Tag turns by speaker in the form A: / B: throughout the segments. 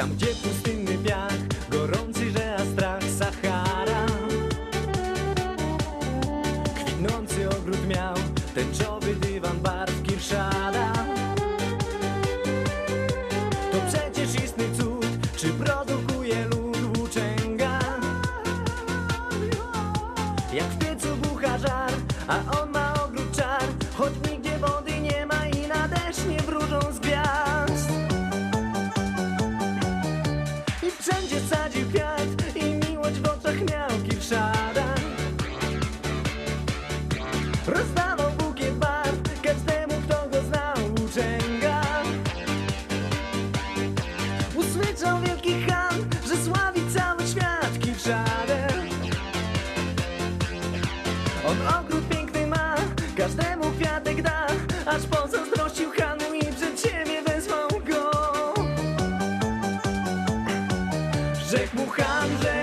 A: Tam gdzie pustynny piach, gorący, że a strach Sahara. Kwitnący ogród miał, tęczowy dywan barw Kirszada. To przecież istny cud, czy produkuje lud włóczęga? Jak w piecu bucha żar, a on ma Każdemu kwiatek da, aż pozazdrościł Hanu i przed siebie wezwał go. Rzekł mu Han, że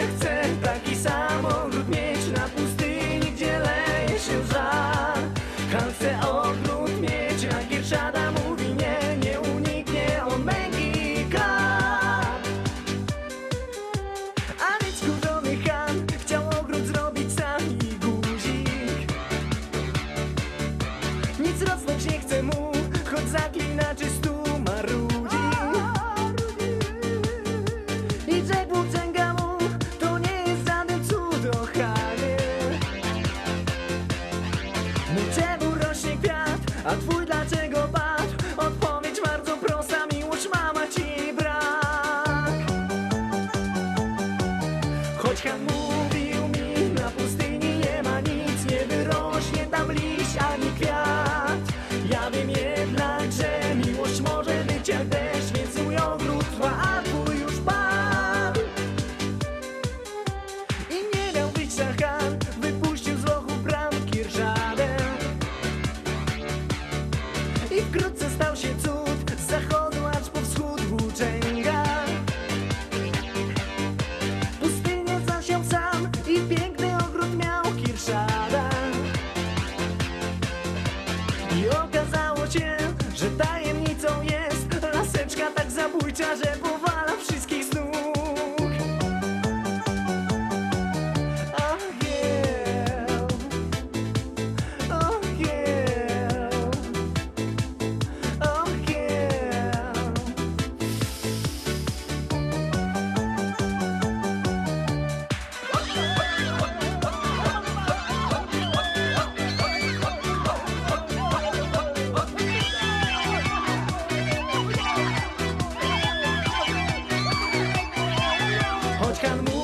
A: choć zaklinaczy stu marudzi. I Jack włóczęga mu to nie jest żaden cud ochany Mój no czemu rośnie kwiat, a twój dlaczego padł? Odpowiedź bardzo prosta, miłość mama ci brak. Choć kind of move.